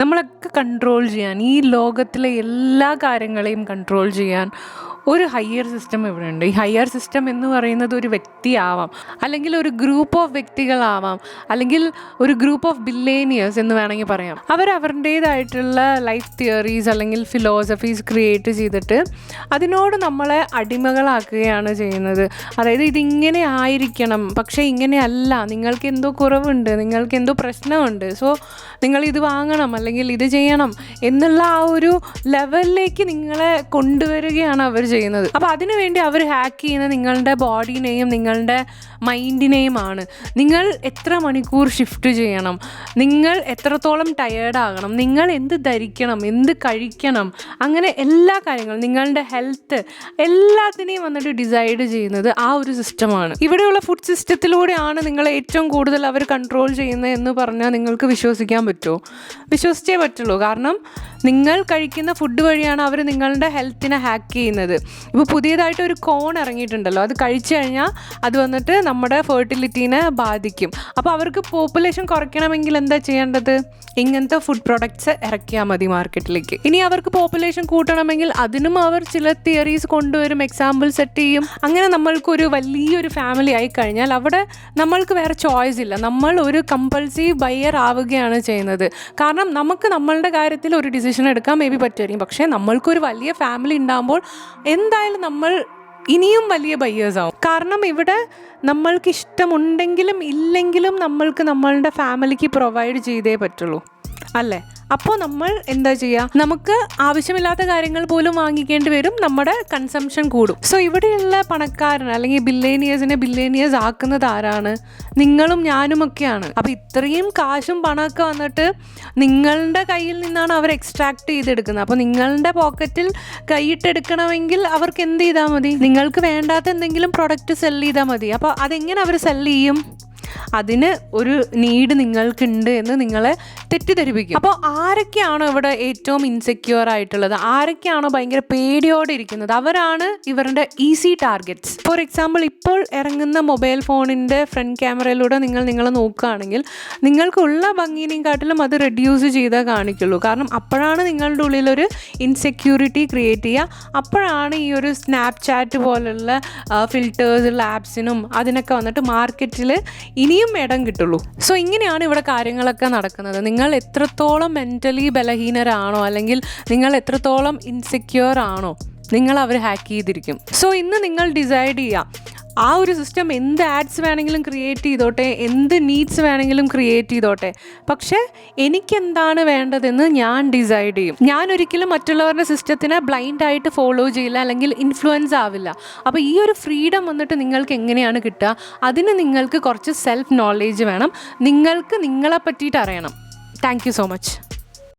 നമ്മളൊക്കെ കൺട്രോൾ ചെയ്യാൻ ഈ ലോകത്തിലെ എല്ലാ കാര്യങ്ങളെയും കൺട്രോൾ ചെയ്യാൻ ഒരു ഹയർ സിസ്റ്റം ഇവിടെ ഉണ്ട് ഈ ഹയർ സിസ്റ്റം എന്ന് പറയുന്നത് ഒരു വ്യക്തിയാവാം. അല്ലെങ്കിൽ ഒരു ഗ്രൂപ്പ് ഓഫ് വ്യക്തികളാവാം. അല്ലെങ്കിൽ ഒരു ഗ്രൂപ്പ് ഓഫ് ബില്ലേനിയേഴ്സ് എന്ന് വേണമെങ്കിൽ പറയാം. അവർ അവരുടേതായിട്ടുള്ള ലൈഫ് തിയറീസ് അല്ലെങ്കിൽ ഫിലോസഫീസ് ക്രിയേറ്റ് ചെയ്തിട്ട് അതിനോട് നമ്മളെ അടിമകളാക്കുകയാണ് ചെയ്യുന്നത്. അതായത് ഇതിങ്ങനെ ആയിരിക്കണം. പക്ഷേ ഇങ്ങനെയല്ല നിങ്ങൾക്ക് എന്തോ കുറവുണ്ട്. നിങ്ങൾക്ക് എന്തോ പ്രശ്നമുണ്ട്. സോ നിങ്ങൾ ഇത് വാങ്ങണം. അല്ലെങ്കിൽ ഇത് ചെയ്യണം. എന്നുള്ള ആ ഒരു ലെവലിലേക്ക് നിങ്ങളെ കൊണ്ടുവരികയാണ് അവർ ചെയ്യുന്നത്. അപ്പോൾ അതിനു വേണ്ടി അവർ ഹാക്ക് ചെയ്യുന്ന നിങ്ങളുടെ ബോഡീനെയും നിങ്ങളുടെ മൈൻഡിനെയുമാണ്. നിങ്ങൾ എത്ര മണിക്കൂർ ഷിഫ്റ്റ് ചെയ്യണം? നിങ്ങൾ എത്രത്തോളം ടയേർഡാകണം നിങ്ങൾ എന്ത് ധരിക്കണം? എന്ത് കഴിക്കണം? അങ്ങനെ എല്ലാ കാര്യങ്ങളും നിങ്ങളുടെ ഹെൽത്ത് എല്ലാത്തിനെയും വന്നിട്ട് ഡിസൈഡ് ചെയ്യുന്നത് ആ ഒരു സിസ്റ്റമാണ് ഇവിടെയുള്ള ഫുഡ് സിസ്റ്റത്തിലൂടെയാണ് നിങ്ങൾ ഏറ്റവും കൂടുതൽ അവർ കൺട്രോൾ ചെയ്യുന്നത് എന്ന് പറഞ്ഞാൽ നിങ്ങൾക്ക് വിശ്വസിക്കാൻ പറ്റുമോ? വിശ്വസിച്ചേ പറ്റുള്ളൂ. കാരണം നിങ്ങൾ കഴിക്കുന്ന ഫുഡ് വഴിയാണ് അവർ നിങ്ങളുടെ ഹെൽത്തിനെ ഹാക്ക് ചെയ്യുന്നത്. ഇപ്പോൾ പുതിയതായിട്ട് ഒരു കോൺ ഇറങ്ങിയിട്ടുണ്ടല്ലോ. അത് കഴിച്ചു കഴിഞ്ഞാൽ അത് വന്നിട്ട് നമ്മുടെ ഫെർട്ടിലിറ്റീനെ ബാധിക്കും. അപ്പോൾ അവർക്ക് പോപ്പുലേഷൻ കുറയ്ക്കണമെങ്കിൽ എന്താ ചെയ്യേണ്ടത്? ഇങ്ങനത്തെ ഫുഡ് പ്രൊഡക്ട്സ് ഇറക്കിയാൽ മതി മാർക്കറ്റിലേക്ക് ഇനി അവർക്ക് പോപ്പുലേഷൻ കൂട്ടണമെങ്കിൽ അതിനും അവർ ചില തിയറീസ് കൊണ്ടുവരും എക്സാമ്പിൾ സെറ്റ് ചെയ്യും. അങ്ങനെ നമ്മൾക്കൊരു വലിയൊരു ഫാമിലി ആയി കഴിഞ്ഞാൽ അവിടെ നമ്മൾക്ക് വേറെ ചോയ്സ് ഇല്ല. നമ്മൾ ഒരു കമ്പൾസീവ് ബയർ ആവുകയാണ് ചെയ്യുന്നത്. കാരണം നമുക്ക് നമ്മളുടെ കാര്യത്തിൽ ഒരു ഡിസിഷൻ എടുക്കാൻ മേ ബി പറ്റുമായിരിക്കും. പക്ഷേ നമ്മൾക്കൊരു വലിയ ഫാമിലി ഉണ്ടാകുമ്പോൾ എന്തായാലും നമ്മൾ ഇനിയും വലിയ ബയ്യേഴ്സ് ആവും. കാരണം ഇവിടെ നമ്മൾക്ക് ഇഷ്ടമുണ്ടെങ്കിലും ഇല്ലെങ്കിലും നമ്മൾക്ക് നമ്മളുടെ ഫാമിലിക്ക് പ്രൊവൈഡ് ചെയ്തേ പറ്റുള്ളൂ. അല്ലേ? അപ്പോൾ നമ്മൾ എന്താ ചെയ്യുക നമുക്ക് ആവശ്യമില്ലാത്ത കാര്യങ്ങൾ പോലും വാങ്ങിക്കേണ്ടി വരും നമ്മുടെ കൺസംഷൻ കൂടും. സോ ഇവിടെയുള്ള പണക്കാരൻ അല്ലെങ്കിൽ ബില്ലേനിയേഴ്സിനെ ബില്ലേനിയേഴ്സ് ആക്കുന്നത് ആരാണ്? നിങ്ങളും ഞാനും ഒക്കെയാണ്. അപ്പോൾ ഇത്രയും കാശും പണമൊക്കെ വന്നിട്ട് നിങ്ങളുടെ കയ്യിൽ നിന്നാണ് അവർ എക്സ്ട്രാക്ട് ചെയ്തെടുക്കുന്നത്. അപ്പോൾ നിങ്ങളുടെ പോക്കറ്റിൽ കൈയിട്ടെടുക്കണമെങ്കിൽ അവർക്ക് എന്ത് ചെയ്താൽ മതി? നിങ്ങൾക്ക് വേണ്ടാത്ത എന്തെങ്കിലും പ്രൊഡക്റ്റ് സെൽ ചെയ്താൽ മതി. അപ്പോൾ അതെങ്ങനെ അവർ സെൽ ചെയ്യും? അതിന് ഒരു നീഡ് നിങ്ങൾക്കുണ്ട് എന്ന് നിങ്ങളെ തെറ്റിദ്ധരിപ്പിക്കും. അപ്പോൾ ആരൊക്കെയാണോ ഇവിടെ ഏറ്റവും ഇൻസെക്യൂർ ആയിട്ടുള്ളത്? ആരൊക്കെയാണോ ഭയങ്കര പേടിയോടെ ഇരിക്കുന്നത്? അവരാണ് ഇവരുടെ ഈസി ടാർഗറ്റ്സ് ഫോർ എക്സാമ്പിൾ ഇപ്പോൾ ഇറങ്ങുന്ന മൊബൈൽ ഫോണിന്റെ ഫ്രണ്ട് ക്യാമറയിലൂടെ നിങ്ങൾ നിങ്ങൾ നോക്കുകയാണെങ്കിൽ നിങ്ങൾക്കുള്ള ഭംഗിനെയും കാട്ടിലും അത് റെഡ്യൂസ് ചെയ്താൽ കാണിക്കുള്ളൂ. കാരണം അപ്പോഴാണ് നിങ്ങളുടെ ഉള്ളിലൊരു ഇൻസെക്യൂരിറ്റി ക്രിയേറ്റ് ചെയ്യുക. അപ്പോഴാണ് ഈ ഒരു സ്നാപ്ചാറ്റ് പോലുള്ള ഫിൽറ്റേഴ്സുള്ള ആപ്സിനും അതിനൊക്കെ വന്നിട്ട് മാർക്കറ്റിൽ ഇനിയും ഇടം കിട്ടുള്ളൂ. സോ ഇങ്ങനെയാണ് ഇവിടെ കാര്യങ്ങളൊക്കെ നടക്കുന്നത്. നിങ്ങൾ എത്രത്തോളം മെന്റലി ബലഹീനരാണോ അല്ലെങ്കിൽ നിങ്ങൾ എത്രത്തോളം ഇൻസെക്യൂർ ആണോ നിങ്ങൾ അവർ ഹാക്ക് ചെയ്തിരിക്കും. സോ ഇന്ന് നിങ്ങൾ ഡിസൈഡ് ചെയ്യുക ആ ഒരു സിസ്റ്റം എന്ത് ആഡ്സ് വേണമെങ്കിലും ക്രിയേറ്റ് ചെയ്തോട്ടെ എന്ത് നീഡ്സ് വേണമെങ്കിലും ക്രിയേറ്റ് ചെയ്തോട്ടെ. പക്ഷേ എനിക്കെന്താണ് വേണ്ടതെന്ന് ഞാൻ ഡിസൈഡ് ചെയ്യും. ഞാൻ ഒരിക്കലും മറ്റുള്ളവരുടെ സിസ്റ്റത്തിനെ ബ്ലൈൻഡ് ആയിട്ട് ഫോളോ ചെയ്യില്ല അല്ലെങ്കിൽ ഇൻഫ്ലുവൻസ് ആവില്ല. അപ്പോൾ ഈ ഒരു ഫ്രീഡം വന്നിട്ട് നിങ്ങൾക്ക് എങ്ങനെയാണ് കിട്ടുക? അതിന് നിങ്ങൾക്ക് കുറച്ച് സെൽഫ് നോളേജ് വേണം. നിങ്ങൾക്ക് നിങ്ങളെ പറ്റിയിട്ട് അറിയണം. Thank you so much.